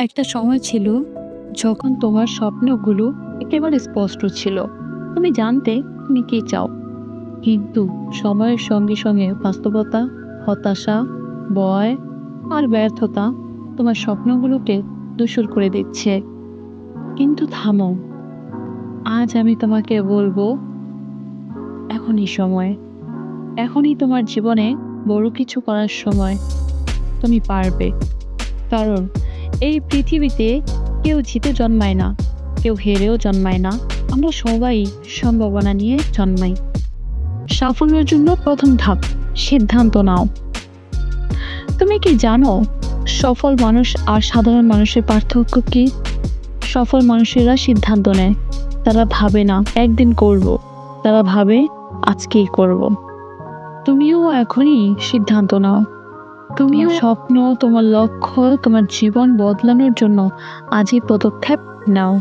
একটা সময় ছিল যখন তোমার স্বপ্নগুলো একেবারে স্পষ্ট ছিল। তুমি জানতে তুমি কি চাও। কিন্তু সময়ের সঙ্গে সঙ্গে বাস্তবতা, হতাশা, ভয় আর ব্যর্থতা তোমার স্বপ্নগুলোকে দূষর করে দিচ্ছে। কিন্তু থামো। আজ আমি তোমাকে বলব, এখনই সময়। এখনই তোমার জীবনে বড় কিছু করার সময় তুমি পারবে। কারণ এই পৃথিবীতে কেউ জিতে জন্মায় না, কেউ হেরেও জন্মায় না। আমরা সবাই সম্ভাবনা নিয়ে জন্মাই। সাফল্যের জন্য প্রথম ধাপ, সিদ্ধান্ত নাও। তুমি কি জানো, সফল মানুষ আর সাধারণ মানুষের পার্থক্য কি? সফল মানুষেরা সিদ্ধান্ত নেয়, তারা ভাবে না, একদিন করব। তারা ভাবে, আজকেই করব। তুমিও এখনই সিদ্ধান্ত নাও। তুমিও স্বপ্ন তোমার লক্ষ্য তোমার জীবন বদলানোর জন্য আজই পদক্ষেপ নাও।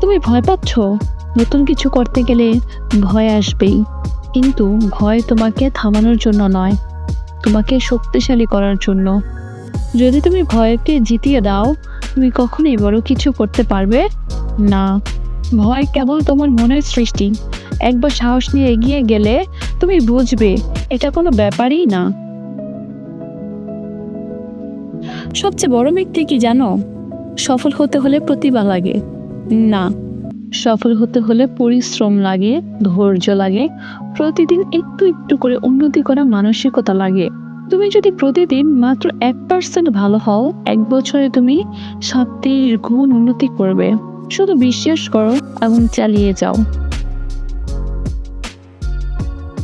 তুমি ভয় পাচ্ছ? নতুন কিছু করতে গেলে ভয় আসবেই। কিন্তু ভয় তোমাকে থামানোর জন্য নয় তোমাকে শক্তিশালী করার জন্য। যদি তুমি ভয়কে জিতিয়ে দাও তুমি কখনোই বড় কিছু করতে পারবে না। ভয় কেবল তোমার মনের সৃষ্টি একবার সাহস নিয়ে এগিয়ে গেলে তুমি বুঝবে, এটা কোনো ব্যাপারই না। সবচেয়ে বড় মিথ্যে কি জানো? সফল হতে হলে প্রতিভা লাগে। না, সফল হতে হলে পরিশ্রম লাগে, ধৈর্য লাগে, প্রতিদিন একটু একটু করে উন্নতি করা মানসিকতা লাগে। তুমি যদি প্রতিদিন মাত্র এক পার্সেন্ট ভালো হও, এক বছরে তুমি সত্যির গুণ উন্নতি করবে। শুধু বিশ্বাস করো এবং চালিয়ে যাও।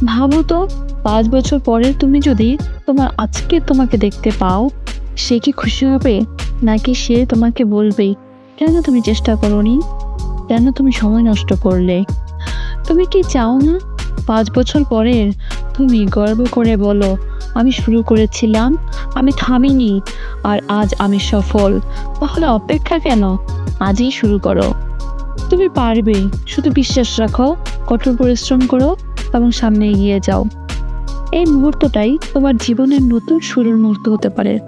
ভাবো তো, পাঁচ বছর পরে তুমি যদি তোমার আজকে তোমাকে দেখতে পাও, সে কি খুশি হবে? নাকি সে তোমাকে বলবে, কেন তুমি চেষ্টা করোনি? কেন তুমি সময় নষ্ট করলে? তুমি কি চাও না? পাঁচ বছর পরে তুমি গর্ব করে বলো, আমি শুরু করেছিলাম, আমি থামিনি, আর আজ আমি সফল। তাহলে অপেক্ষা কেন? আজই শুরু করো। তুমি পারবে, শুধু বিশ্বাস রাখো, কঠোর পরিশ্রম করো এবং সামনে এগিয়ে যাও। এই মুহূর্তটাই তোমার জীবনের নতুন শুরুর মুহূর্ত হতে পারে।